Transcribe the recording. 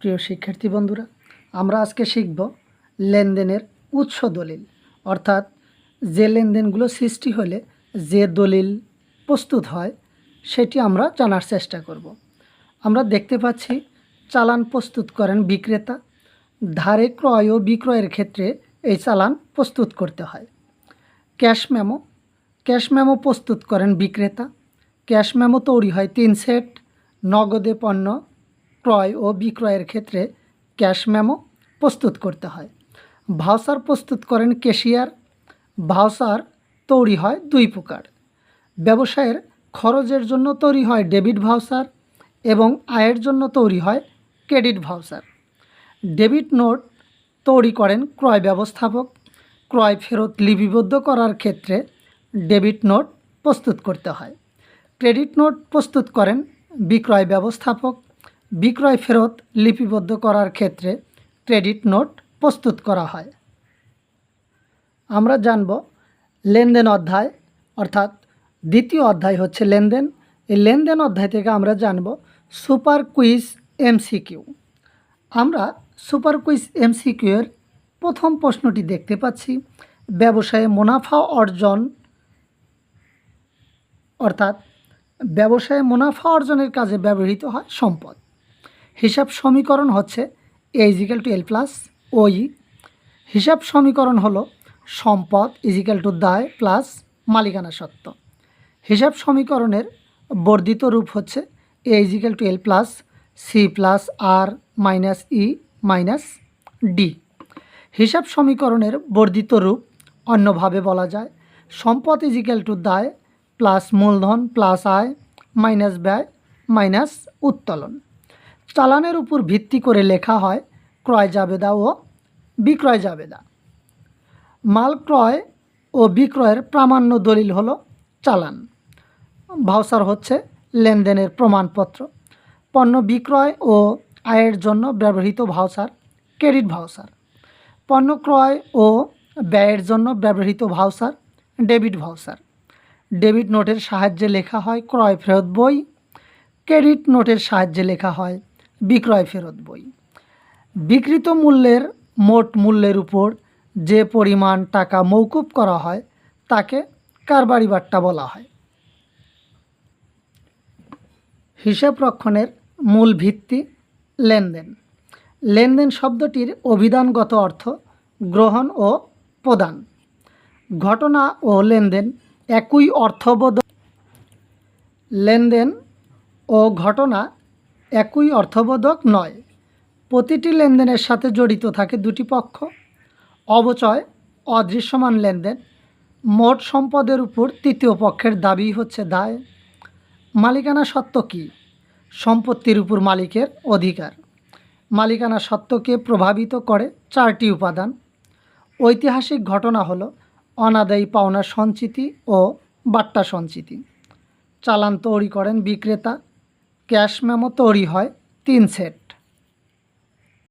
প্রিয় শিক্ষার্থী বন্ধুরা, আমরা আজকে শিখব লেনদেনের উৎস দলিল। অর্থাৎ যে লেনদেনগুলো সৃষ্টি হলে যে দলিল প্রস্তুত হয়, সেটি আমরা জানার চেষ্টা করব। আমরা দেখতে পাচ্ছি, চালান প্রস্তুত করেন বিক্রেতা। ধারে ক্রয় ও বিক্রয়ের ক্ষেত্রে এই চালান প্রস্তুত করতে হয়। Cash memo. ক্যাশ মেমো প্রস্তুত করেন বিক্রেতা। ক্যাশ মেমো তৈরি হয় তিন সেট। নগদে পণ্য ক্রয় ও বিক্রয়ের ক্ষেত্রে ক্যাশ মেমো প্রস্তুত করতে হয়। ভাউচার প্রস্তুত করেন কেশিয়ার ভাউচার তৈরি হয় দুই প্রকার। ব্যবসায়ের খরচের জন্য তৈরি হয় ডেবিট ভাউচার এবং আয়ের জন্য তৈরি হয় ক্রেডিট ভাউচার। ডেবিট নোট তৈরি করেন ক্রয় ব্যবস্থাপক। ক্রয় ফেরত লিপিবদ্ধ করার ক্ষেত্রে ডেবিট নোট প্রস্তুত করতে হয়। ক্রেডিট নোট প্রস্তুত করেন বিক্রয় ব্যবস্থাপক। বিক্রয় ফেরত লিপিবদ্ধ করার ক্ষেত্রে ক্রেডিট নোট প্রস্তুত করা হয়। আমরা জানব লেনদেন অধ্যায়, অর্থাৎ দ্বিতীয় অধ্যায় হচ্ছে লেনদেন। এই লেনদেন অধ্যায় থেকে আমরা জানব সুপার কুইজ এমসিকিউ। আমরা সুপার কুইজ এমসিকিউ প্রথম প্রশ্নটি দেখতে পাচ্ছি। ব্যবসায়ে মুনাফা অর্জন, অর্থাৎ ব্যবসায়ে মুনাফা অর্জনের কাজে ব্যবহৃত হয় সম্পদ। হিসাব সমীকরণ হচ্ছে A equal to L plus ওই হিসাব সমীকরণ হলো সম্পদ ইজিক্যাল টু দায় প্লাস মালিকানা সত্ত্ব হিসাব সমীকরণের বর্ধিত রূপ হচ্ছে A equal to L plus C plus R minus E minus D হিসাব সমীকরণের বর্ধিত রূপ অন্যভাবে বলা যায়। সম্পদ ইজিক্যাল টু দায় প্লাস মূলধন প্লাস আয় মাইনাস ব্যয় মাইনাস উত্তোলন। চালানের উপর ভিত্তি করে লেখা হয় ক্রয় জাবেদা ও বিক্রয় জাবেদা। মাল ক্রয় ও বিক্রয়ের প্রামাণ্য দলিল হলো চালান। ভাউচার হচ্ছে লেনদেনের প্রমাণপত্র। পণ্য বিক্রয় ও আয়ের জন্য ব্যবহৃত ভাউচার, ক্রেডিট ভাউচার। পণ্য ক্রয় ও ব্যয়ের জন্য ব্যবহৃত ভাউচার, ডেবিট ভাউচার। ডেবিট নোটের সাহায্যে লেখা হয় ক্রয় ফেরত বই, ক্রেডিট নোটের সাহায্যে লেখা হয় বিক্রয় ফেরত বই। বিকৃত মূল্যের মোট মূল্যের উপর যে পরিমাণ টাকা মৌকুব করা হয়, তাকে কারবারি বাট্টা বলা হয়। হিসাব রক্ষণের মূল ভিত্তি লেনদেন। লেনদেন শব্দটির অভিধানগত অর্থ গ্রহণ ও প্রদান। ঘটনা ও লেনদেন একই অর্থবোধ লেনদেন ও ঘটনা একই অর্থবোধক নয়। প্রতিটি লেনদেনের সাথে জড়িত থাকে দুটি পক্ষ। অবচয়, অদৃশ্যমান লেনদেন, মোট সম্পদের উপর তৃতীয় পক্ষের দাবি হচ্ছে দায়। মালিকানা সত্ত্ব কী? সম্পত্তির উপর মালিকের অধিকার। মালিকানা সত্ত্বকে প্রভাবিত করে চারটি উপাদান। ঐতিহাসিক ঘটনা হলো অনাদায়ী পাওনা সঞ্চিতি ও বাট্টা সঞ্চিতি। চালান তৈরি করেন বিক্রেতা ক্যাশ মেমো তৈরি হয় তিন সেট।